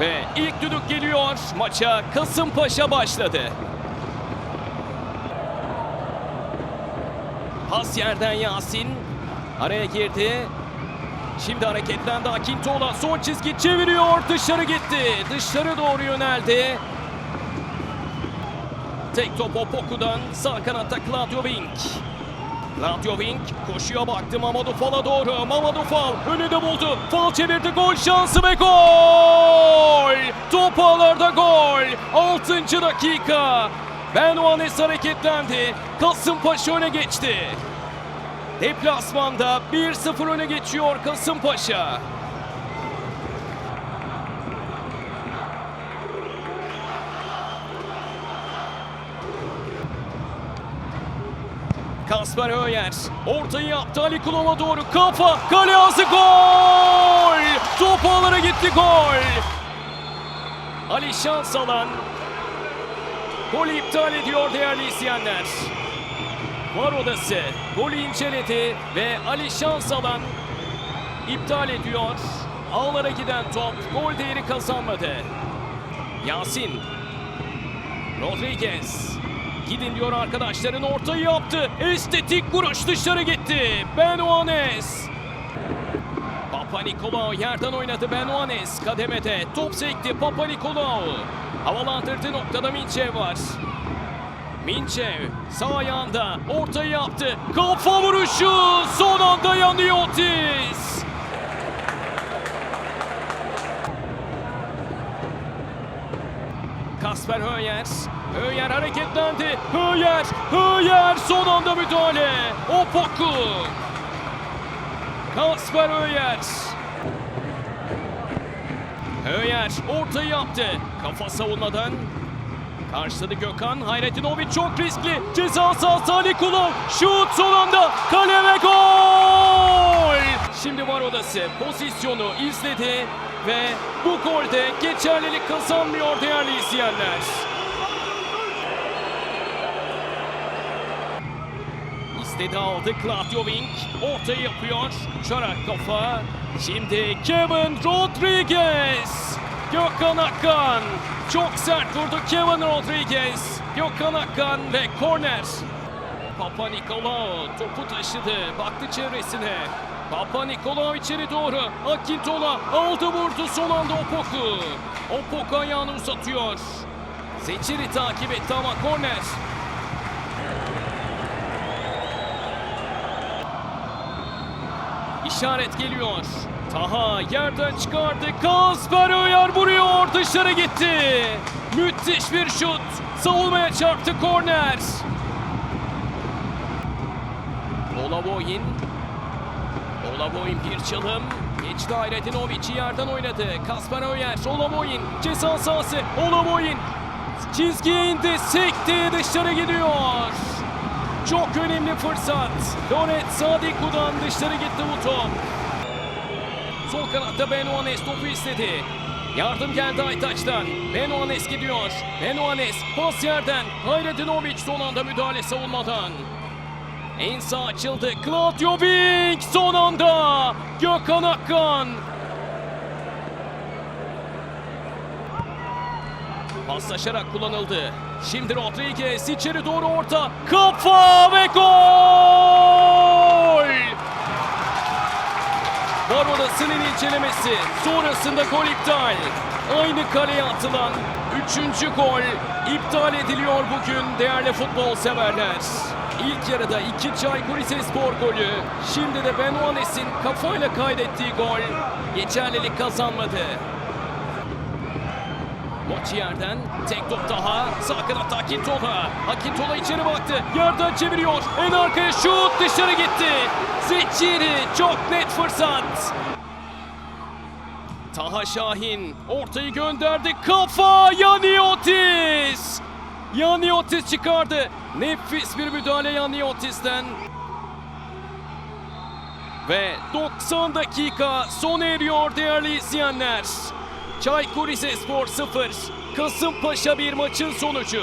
Ve ilk düdük geliyor. Maça Kasımpaşa başladı. Pas yerden Yasin. Araya girdi. Şimdi hareketlendi Akintola. Son çizgi çeviriyor. Dışarı gitti. Dışarı doğru yöneldi. Tek top Opoku'dan sağ kanatta Claudio Wink. Claudio Wink koşuya baktı Mamadou Fal'a doğru. Mamadou Fal önünde buldu. Fal çevirdi gol şansı ve gol! Top ağlarda gol. 6. dakika. Benoanes hareketlendi. Kasımpaşa öne geçti. Deplasmanda 1-0 öne geçiyor Kasımpaşa. Kasper Öyer ortayı yaptı Ali Kulova doğru. Kafa kale ağzı gol! Top ağlara gitti gol! Ali Şansalan golü iptal ediyor değerli izleyenler. Var odası golü inceledi ve Ali Şansalan iptal ediyor. Ağlara giden top gol değeri kazanmadı. Yasin Rodriguez Gidin diyor arkadaşların ortayı yaptı. Estetik vuruş dışarı gitti. Benoanes. Papa Nikolaou yerden oynadı Benoanes kademede. Top sekti Papa Nikolaou. Havalandırdığı noktada Minçev var. Minçev sağ ayağında ortayı yaptı. Kafa vuruşu son anda yanıyor Otis. Kasper Höyer. Höyer hareketlendi. Höyer. Höyer son anda müdahale. Opoku. Kasper Höyer. Höyer ortayı yaptı. Kafa savunmadan. Karşıladı Gökhan. Hayretinovic çok riskli. Ceza sahası Ali Kulov. Şut son anda. Kale ve gol. Şimdi var odası. Pozisyonu izledi ve bu golde geçerlilik kazanmıyor değerli izleyenler. İstedi aldı Claudio Wink. Ortayı yapıyor. Uçarak kafa. Şimdi Kevin Rodriguez. Gökhan Akkan. Çok sert vurdu Kevin Rodriguez. Gökhan Akkan ve korner. Papa Nikolaou topu taşıdı. Baktı çevresine. Papa Nikolaou içeri doğru. Akintola aldı vurdu son anda Opoku. Opoku ayağını uzatıyor. Seçiri takip etti ama korner. İşaret geliyor. Taha yerden çıkardı. Kasper Öyer vuruyor. Dışarı gitti. Müthiş bir şut. Savunmaya çarptı korner. Olavoyin. Olavoyin bir çalım. Geçti Hayretinovic yerden oynadı. Kasper Öyer. Olavoyin. Ceza sahası. Olavoyin. Çizgiye indi. Sekti. Dışarı gidiyor. Çok önemli fırsat. Loret Sadiku'dan dışarı gitti bu top. Sol kanatta Benoanes topu istedi. Yardım geldi Aytaç'tan. Benoanes gidiyor. Benoanes pas yerden. Hayretinovic son anda müdahale savunmadan. En sağ açıldı. Claudio Wink son anda. Gökhan Akkan. Paslaşarak kullanıldı. Şimdi Rodriguez içeri doğru orta. Kafa ve gol! Var odasının incelemesi. Sonrasında gol iptal. Aynı kaleye atılan üçüncü gol iptal ediliyor bugün değerli futbol severler. İlk yarıda iki Çaykur Rizespor golü. Şimdi de Benoanes'in kafayla kaydettiği gol geçerlilik kazanmadı. Maçı yerden tek top daha sağ kanatta Akintola. Akintola içeri baktı. Yerden çeviriyor. En arkaya şut dışarı gitti. Zeçiri çok net fırsat. Taha Şahin ortayı gönderdi. Kafa Yaniotis. Yaniotis çıkardı. Nefis bir müdahale Yaniotis'ten. Ve 90 dakika sona eriyor değerli izleyenler. Çaykur Rizespor 0, Kasımpaşa 1 maçın sonucu.